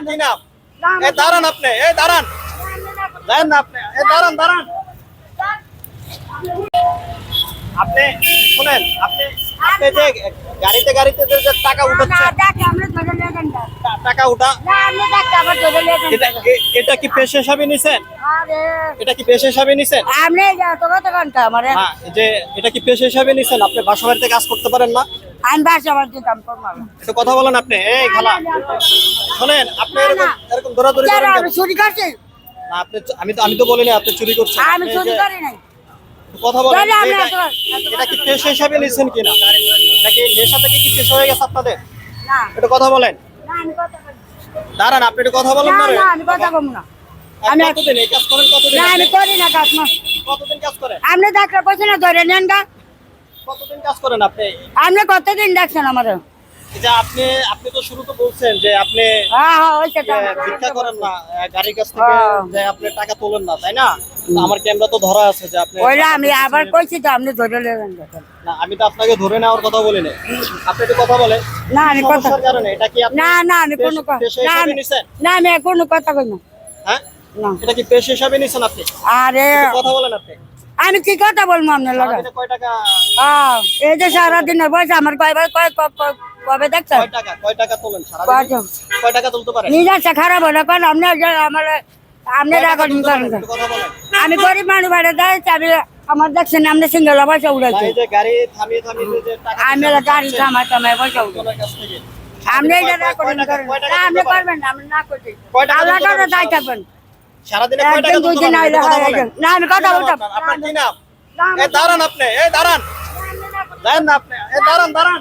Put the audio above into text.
আপনার কি নাম এ দাঁড়ান আপনি এ দাঁড়ান। যান না আপনি এ দাঁড়ান দাঁড়ান। আপনি শুনেন আপনি আপনি যে গাড়িতে গাড়িতে যে যে টাকা উঠাচ্ছেন। টাকা উঠা। এটা এটা কি পেশা হিসাবে নিছেন? এটা কি পেশা হিসাবে নিছেন? আমার। যে এটা কি পেশা হিসাবে নিছেন? আপনি বাসা বাড়িতে কাজ করতে পারেন না? আমি বাসা না। একটু কথা বলেন আপনি। এই খালা শোনেন আপনি এরকম এরকম দৌড়াদৌড়ি করেন আমি চুরি করছি। না, আপনি আমি তো আমি তো বলিনি আপনি চুরি করছেন। আমি চুরি করি নাই। কথা বলেন এটা- কি পেশা হিসাবে নিছেন কিনা? নাকি নেশা থেকে কি পেশা হয়ে গেছে আপনাদের? না। একটু কথা বলেন। না, আমি কথা বলি দাঁড়ান আপনি একটু কথা বলেন না না আমি কথা কম না। আমি- কতদিন এই কাজ করেন কতদিন না আমি করি না কাজ না কতদিন কাজ করেন? আপনি ডাক্তার কইছেন না ধরে নেন গা। কতদিন কাজ করেন আপনি? আপনি কতদিন ডাকছেন আমার যে আপনি আপনি তো শুরু তো বলছেন যে আপনি হ্যাঁ হ্যাঁ তো ভিক্ষা করেন না গাড়ির কাছ থেকে হ্যাঁ। যে আপনি টাকা তোলেন না তাই না? তো আমার ক্যামেরা তো ধরা আছে যে আপনি আমি আবার কইছি তো আপনি ধরে নেবেন না আমি তো আপনাকে ধরে নেওয়ার কথা বলি না আপনি একটু কথা বলেন। না আমি কথা কারণে এটা কি আপনি না না আমি কোনো কথা না আমি না আমি কোনো কথা কই না হ্যাঁ? না। এটা কি পেশা হিসাবে নিছেন আপনি? আরে কথা বলেন আপনি। আমি কি কথা বলব আপনার লগে? সারাদিনে হ্যাঁ এই যে সারাদিনের বয়স আমার কয়বার কবে দেখছেন? নিজের খারাপ হলে কোন আপনি যে আমার আপনি কয় টাকা রেকর্ডিং তুলতে করেন পারেন? একটু কথা বলেন। আমি গরিব মানুষ বাইরে যাই আমি আমার দেখছেন আপনি সিঙ্গেল পয়সা উড়াইছে আমি গাড়ি থামাই থামাই পয়সা উড়াই। আপনি এটা না, আপনি করবেন না আমি না করছি। আল্লাহ? তাই থাকবেন। সারাদিনে কয় টাকা তুলতে দিন। না আমি কথা বলতাম। আপনার? কি নাম এ দাঁড়ান আপনি এ দাঁড়ান। আপনি এ দাঁড়ান দাঁড়ান।